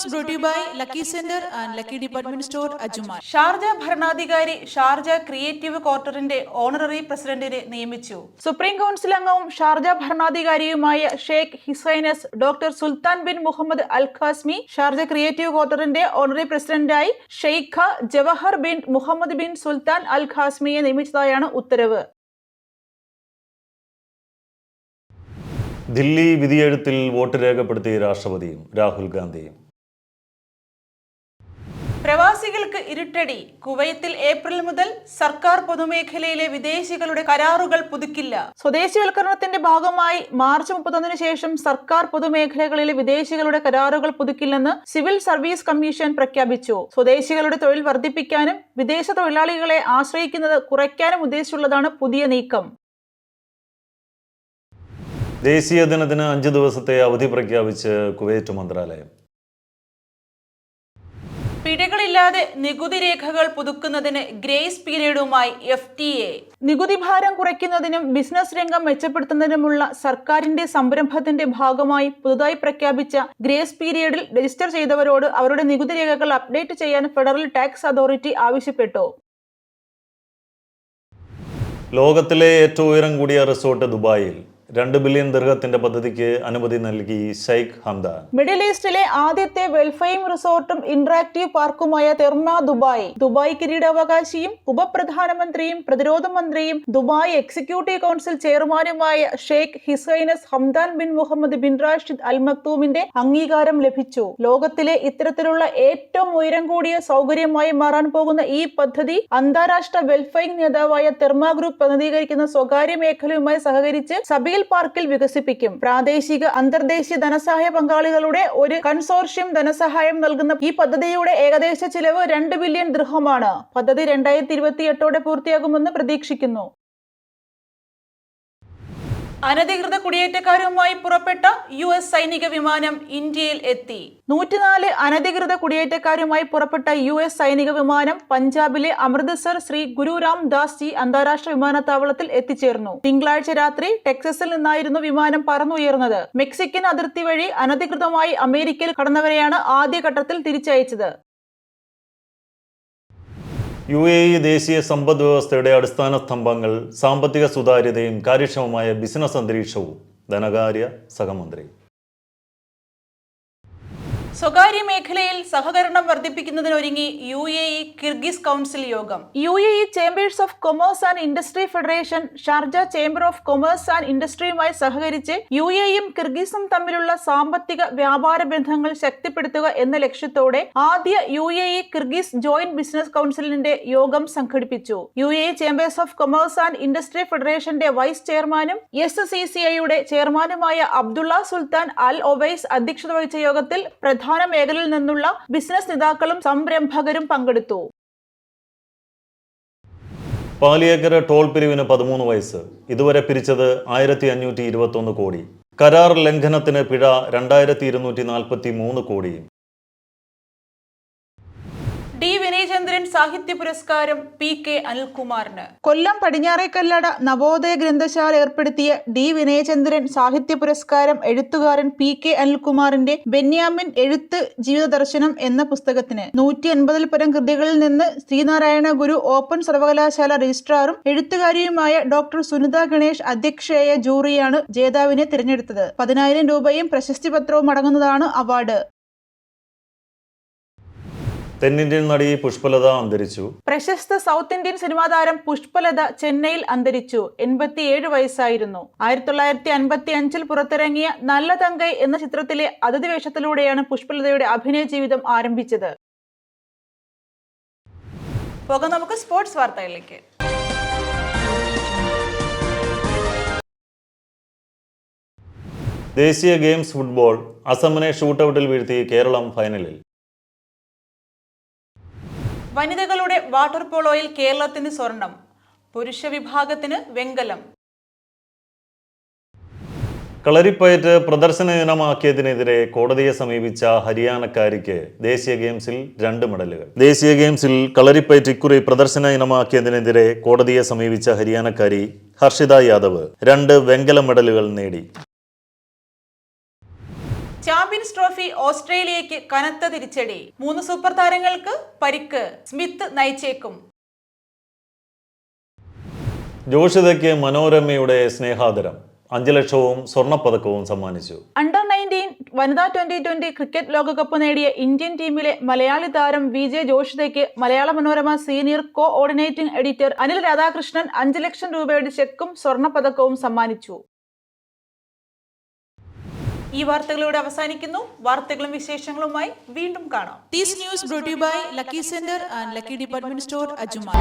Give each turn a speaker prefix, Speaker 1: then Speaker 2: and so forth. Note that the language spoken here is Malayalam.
Speaker 1: This news brought to you by Lucky Center and Lucky Department Store, Ajuman.
Speaker 2: Sharjah ഭരണാധികാരി ഷാർജ ക്രിയേറ്റീവ് ക്വാർട്ടറിന്റെ ഓണററി പ്രസിഡന്റിനെ നിയമിച്ചു. സുപ്രീം കൗൺസിൽ അംഗവും Sharjah ഭരണാധികാരിയുമായ Sheikh His Highness doctor Sultan bin Muhammad Al Qasimi Sharjah creative ക്വാർട്ടറിന്റെ honorary പ്രസിഡന്റായി Sheikha Jawahar bin Muhammad bin Sultan Al ഖാസ്മിയെ നിയമിച്ചതായാണ് ഉത്തരവ്.
Speaker 3: ദില്ലി വിധിയെഴുത്തിൽ വോട്ട് രേഖപ്പെടുത്തി രാഷ്ട്രപതിയും രാഹുൽ ഗാന്ധിയും.
Speaker 2: പ്രവാസികൾക്ക് ഇരുട്ടടി. കുവൈത്തിൽ ഏപ്രിൽ മുതൽ സർക്കാർ പൊതുമേഖലയിലെ വിദേശികളുടെ കരാറുകൾ പുതുക്കില്ല. സ്വദേശിവൽക്കരണത്തിന്റെ ഭാഗമായി മാർച്ച് മുപ്പത്തൊന്നിന് ശേഷം സർക്കാർ പൊതുമേഖലകളിലെ വിദേശികളുടെ കരാറുകൾ പുതുക്കില്ലെന്ന് സിവിൽ സർവീസ് കമ്മീഷൻ പ്രഖ്യാപിച്ചു. സ്വദേശികളുടെ തൊഴിൽ വർദ്ധിപ്പിക്കാനും വിദേശ തൊഴിലാളികളെ ആശ്രയിക്കുന്നത് കുറയ്ക്കാനും ഉദ്ദേശിച്ചുള്ളതാണ് പുതിയ നീക്കം.
Speaker 3: ദേശീയ ദിനത്തിന് അഞ്ച് ദിവസത്തെ അവധി പ്രഖ്യാപിച്ച് കുവൈറ്റ് മന്ത്രാലയം.
Speaker 2: പിഴകളില്ലാതെ നികുതി രേഖകൾ പുതുക്കുന്നതിന് ഗ്രേസ് പീരീഡുമായി എഫ് ടി എ. നികുതി ഭാരം കുറയ്ക്കുന്നതിനും ബിസിനസ് രംഗം മെച്ചപ്പെടുത്തുന്നതിനുമുള്ള സർക്കാരിന്റെ സംരംഭത്തിന്റെ ഭാഗമായി പുതുതായി പ്രഖ്യാപിച്ച ഗ്രേസ് പീരീഡിൽ രജിസ്റ്റർ ചെയ്തവരോട് അവരുടെ നികുതി രേഖകൾ അപ്ഡേറ്റ് ചെയ്യാൻ ഫെഡറൽ ടാക്സ് അതോറിറ്റി ആവശ്യപ്പെട്ടു.
Speaker 3: ലോകത്തിലെ ഏറ്റവും ഉയരം കൂടിയ റിസോർട്ട് ദുബായിൽ. രണ്ട് ബില്യൺ ദീർഘത്തിന്റെ പദ്ധതിക്ക് അനുമതി നൽകി ഷെയ്ഖ് ഹംദാൻ
Speaker 2: മിഡിൽ ഈസ്റ്റിലെ ആദ്യത്തെ വെൽഫെയിം റിസോർട്ടും ഇന്ററാക്റ്റീവ് പാർക്കുമായ തെർമ ദുബായ്. ദുബായ് കിരീടാവകാശിയും ഉപപ്രധാനമന്ത്രിയും പ്രതിരോധ മന്ത്രിയും ദുബായ് എക്സിക്യൂട്ടീവ് കൗൺസിൽ ചെയർമാനുമായ Sheikh His Highness Hamdan bin Muhammad bin Rashid Al മക്തൂമിന്റെ അംഗീകാരം ലഭിച്ചു. ലോകത്തിലെ ഇത്തരത്തിലുള്ള ഏറ്റവും ഉയരം കൂടിയ സൗകര്യമായി മാറാൻ പോകുന്ന ഈ പദ്ധതി അന്താരാഷ്ട്ര വെൽഫെയിം നേതാവായ തെർമ ഗ്രൂപ്പ് പ്രതിനിധീകരിക്കുന്ന സ്വകാര്യ മേഖലയുമായി സഹകരിച്ച് പാർക്കിൽ വികസിപ്പിക്കും. പ്രാദേശിക അന്തർദേശീയ ധനസഹായ പങ്കാളികളുടെ ഒരു കൺസോർഷ്യം ധനസഹായം നൽകുന്ന ഈ പദ്ധതിയുടെ ഏകദേശ ചിലവ് രണ്ട് ബില്യൺ ദൃഹമാണ്. പദ്ധതി രണ്ടായിരത്തി ഇരുപത്തി എട്ടോടെ പൂർത്തിയാകുമെന്ന് പ്രതീക്ഷിക്കുന്നു. അനധികൃത കുടിയേറ്റക്കാരുമായി പുറപ്പെട്ട യു എസ് സൈനിക വിമാനം ഇന്ത്യയിൽ എത്തി. നൂറ്റിനാല് അനധികൃത കുടിയേറ്റക്കാരുമായി പുറപ്പെട്ട യു എസ് സൈനിക വിമാനം പഞ്ചാബിലെ അമൃത്സർ ശ്രീ ഗുരുറാം ദാസ് ജി അന്താരാഷ്ട്ര വിമാനത്താവളത്തിൽ എത്തിച്ചേർന്നു. തിങ്കളാഴ്ച രാത്രി ടെക്സസിൽ നിന്നായിരുന്നു വിമാനം പറന്നുയർന്നത്. മെക്സിക്കൻ അതിർത്തി വഴി അനധികൃതമായി അമേരിക്കയിൽ കടന്നവരെയാണ് ആദ്യഘട്ടത്തിൽ തിരിച്ചയച്ചത്.
Speaker 3: യു എ ഇ ദേശീയ സമ്പദ് വ്യവസ്ഥയുടെ അടിസ്ഥാന സ്തംഭങ്ങൾ സാമ്പത്തിക സുതാര്യതയും കാര്യക്ഷമമായ ബിസിനസ് അന്തരീക്ഷവും. ധനകാര്യ സഹമന്ത്രി.
Speaker 2: സ്വകാര്യ മേഖലയിൽ സഹകരണം വർദ്ധിപ്പിക്കുന്നതിനൊരുങ്ങി U A E Kyrgyz council യോഗം. U A E chambers of commerce and industry federation Sharjah chamber of commerce and ഇൻഡസ്ട്രിയുമായി സഹകരിച്ച് യു എയും കിർഗിസും തമ്മിലുള്ള സാമ്പത്തിക വ്യാപാര ബന്ധങ്ങൾ ശക്തിപ്പെടുത്തുക എന്ന ലക്ഷ്യത്തോടെ ആദ്യ U A E Kyrgyz joint business കൗൺസിലിന്റെ യോഗം സംഘടിപ്പിച്ചു. U A chambers of commerce and industry ഫെഡറേഷന്റെ വൈസ് ചെയർമാനും എസ് സി സി ഐയുടെ ചെയർമാനുമായ അബ്ദുള്ള സുൽത്താൻ അൽ ഒവൈസ് അധ്യക്ഷത വഹിച്ച യോഗത്തിൽ പ്രധാന മേഖലയിൽ നിന്നുള്ള ബിസിനസ് നേതാക്കളും സംരംഭകരും പങ്കെടുത്തു.
Speaker 3: പാലിയേക്കര ടോൾ പിരിവിന് പതിമൂന്ന് വയസ്സ്. ഇതുവരെ പിരിച്ചത് ആയിരത്തി അഞ്ഞൂറ്റി ഇരുപത്തൊന്ന് കോടി. കരാർ ലംഘനത്തിന് പിഴ രണ്ടായിരത്തി ഇരുന്നൂറ്റി നാൽപ്പത്തി മൂന്ന് കോടിയും.
Speaker 2: ഡി വിനയചന്ദ്രൻ സാഹിത്യ പുരസ്കാരം പി കെ അനിൽകുമാറിന്. കൊല്ലം പടിഞ്ഞാറേക്കല്ലട നവോദയ ഗ്രന്ഥശാല ഏർപ്പെടുത്തിയ ഡി വിനയചന്ദ്രൻ സാഹിത്യ പുരസ്കാരം എഴുത്തുകാരൻ പി കെ അനിൽകുമാറിന്റെ ബെന്യാമിൻ എഴുത്ത് ജീവിത ദർശനം എന്ന പുസ്തകത്തിന് നൂറ്റി അൻപതിൽ പരം കൃതികളിൽ നിന്ന് ശ്രീനാരായണ ഗുരു ഓപ്പൺ സർവകലാശാല രജിസ്ട്രാറും എഴുത്തുകാരിയുമായ ഡോക്ടർ സുനിത ഗണേഷ് അധ്യക്ഷയായ ജൂറിയാണ് ജേതാവിനെ തിരഞ്ഞെടുത്തത്. പതിനായിരം രൂപയും പ്രശസ്തി പത്രവും അടങ്ങുന്നതാണ് അവാർഡ്.
Speaker 3: തെന്നിന്ത്യൻ നടി പുഷ്പലത അന്തരിച്ചു.
Speaker 2: പ്രശസ്ത സൗത്ത് ഇന്ത്യൻ സിനിമാ താരം പുഷ്പലത ചെന്നൈയിൽ അന്തരിച്ചു. എൺപത്തിയേഴ് വയസ്സായിരുന്നു. ആയിരത്തി തൊള്ളായിരത്തി അൻപത്തി അഞ്ചിൽ പുറത്തിറങ്ങിയ നല്ല തങ്കൈ എന്ന ചിത്രത്തിലെ അതിഥി വേഷത്തിലൂടെയാണ് പുഷ്പലതയുടെ അഭിനയ ജീവിതം ആരംഭിച്ചത്. പോകാം നമുക്ക് സ്പോർട്സ് വാർത്തകളിലേക്ക്.
Speaker 3: ദേശീയ ഗെയിംസ് ഫുട്ബോൾ അസമിനെ ഷൂട്ടൌട്ടിൽ വീഴ്ത്തി കേരളം ഫൈനലിൽ.
Speaker 2: വനിതകളുടെ വാട്ടർ പോളോയിൽ കേരളത്തിന് സ്വർണം പുരുഷ വിഭാഗത്തിന് വെങ്കലം.
Speaker 3: കളരിപ്പയറ്റ് പ്രദർശന ഇനമാക്കിയതിനെതിരെ കോടതിയെ സമീപിച്ച ഹരിയാനക്കാരിക്ക് ദേശീയ ഗെയിംസിൽ രണ്ട് മെഡലുകൾ. ദേശീയ ഗെയിംസിൽ കളരിപ്പയറ്റ് ഇക്കുറി പ്രദർശന ഇനമാക്കിയതിനെതിരെ കോടതിയെ സമീപിച്ച ഹരിയാനക്കാരി ഹർഷിത യാദവ് രണ്ട് വെങ്കല മെഡലുകൾ നേടി.
Speaker 1: ചാമ്പ്യൻസ് ട്രോഫി ഓസ്ട്രേലിയക്ക് കനത്ത തിരിച്ചടി. മൂന്ന് സൂപ്പർ താരങ്ങൾക്ക് പരിക്ക്. സ്മിത്ത് നയിച്ചേക്കും.
Speaker 3: ജോഷിതയ്ക്ക് മനോരമയുടെ സ്നേഹാദരം. അഞ്ചു ലക്ഷവും സ്വർണപ്പതക്കവും സമ്മാനിച്ചു.
Speaker 2: അണ്ടർ നയന്റീൻ വനിതാ ട്വന്റി ട്വന്റി ക്രിക്കറ്റ് ലോകകപ്പ് നേടിയ ഇന്ത്യൻ ടീമിലെ മലയാളി താരം V J ജോഷിതയ്ക്ക് Malayala Manorama senior coordinating editor Anil Radhakrishnan അഞ്ചു ലക്ഷം രൂപയുടെ ചെക്കും സ്വർണപ്പതക്കവും സമ്മാനിച്ചു.
Speaker 1: ഈ വാർത്തകളോട് അവസാനിക്കുന്നു. വാർത്തകളും വിശേഷങ്ങളുമായി വീണ്ടും കാണാം. These news brought by lucky centre and lucky department store Ajman